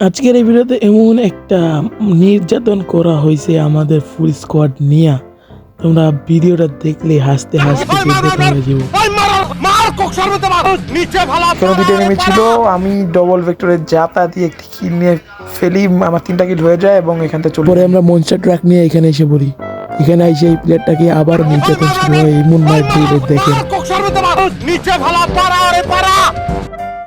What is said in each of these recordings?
আজকের এই ভিডিওতে এমন একটা নির্যাতন করা হয়েছে আমাদের ফুল স্কোয়াড নিয়ে। তোমরা ভিডিওটা দেখলে হাসতে হাসতে দেখতে হয়ে যাব। কোনো দুটো এনিমি ছিল আমি ডবল ভেক্টরের জাতা দিয়ে একটি কিল নিয়ে ফেলি আমার তিনটা কিল হয়ে যায় এবং এখান থেকে চলে পরে আমরা মনস্টার ট্রাক নিয়ে এখানে এসে পড়ি। এখানে এসে এই প্লেয়ারটাকে আবার নির্যাতন শুরু হয় এমন মার দিয়ে দেখেন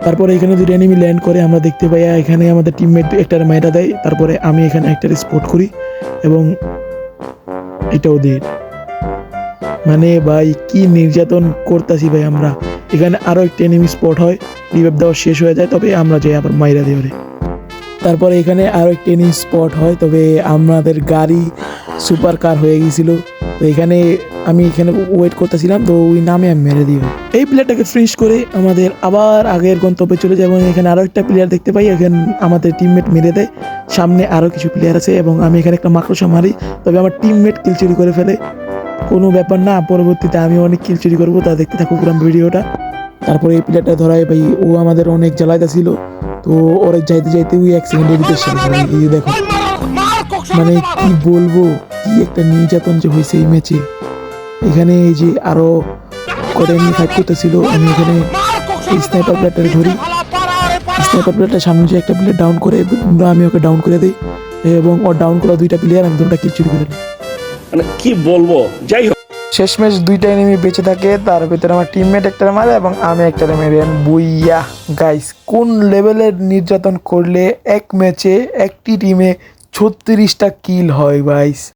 তারপরে এখানে দুটো এনিমি ল্যান্ড করে, আমরা দেখতে পাই এখানে আমাদের টিমমেট একটার মাইরা দেয়। তারপরে আমি এখানে একটার স্পট করি এবং এটাও দিই। মানে ভাই, কি নির্যাতন করতেছি ভাই আমরা। এখানে আরও একটা এনিমি স্পট হয় রিভাইভ দেওয়া শেষ হয়ে যায়, তবে আমরা যাই আবার মাইরা দিই ওরে। তারপরে এখানে আরও একটা এনিমি স্পট হয়, তবে আমাদের গাড়ি সুপার কার হয়ে গিয়েছিল। তো এখানে আমি এখানে ওয়েট করতেছিলাম, তো ওই নামে আমি মেরে দিই এই প্লেয়ারটাকে ফিনিশ করে আমাদের আবার আগের গন্তব্যে চলে যায় এবং এখানে আরও একটা প্লেয়ার দেখতে পাই, এখানে আমাদের টিমমেট মেরে দেয়। সামনে আরও কিছু প্লেয়ার আছে এবং আমি এখানে একটা মাকড়সা মারি, তবে আমার টিমমেট কিল চুরি করে ফেলে। কোনো ব্যাপার না, পরবর্তীতে আমি অনেক কিল চুরি করব, তা দেখতে থাকো পুরো ভিডিওটা। তারপরে এই প্লেয়ারটা ধরায় ভাই, ও আমাদের অনেক ছিল, তো ওরা যাইতে যাইতে ওই এক সেকেন্ডের ভিতরে এই দেখো মানে কি বলব, কি একটা নির্যাতন যে হয়েছে এই ম্যাচে এখানে এই যে আরও কটা এমনি ফাইট করতেছিল আমি এখানে স্নাইপার প্লেয়ারটা ধরি। স্নাইপার প্লেয়ারটা সামনে যে একটা প্লেয়ার ডাউন করে আমি ওকে ডাউন করে দিই এবং ওর ডাউন করা দুইটা প্লেয়ার আমি দুটা কিল চুরি করে নিই। মানে কি বলব? যাই হোক। শেষমেশ দুইটা এনিমি বেঁচে থাকে তার ভিতরে আমার টিমমেট একটা মারে এবং আমি একটা মেরে বুইয়া গাইস কোন লেভেলের নির্যাতন করলে এক ম্যাচে একটি টিমে ছত্রিশটা কিল হয় গাইস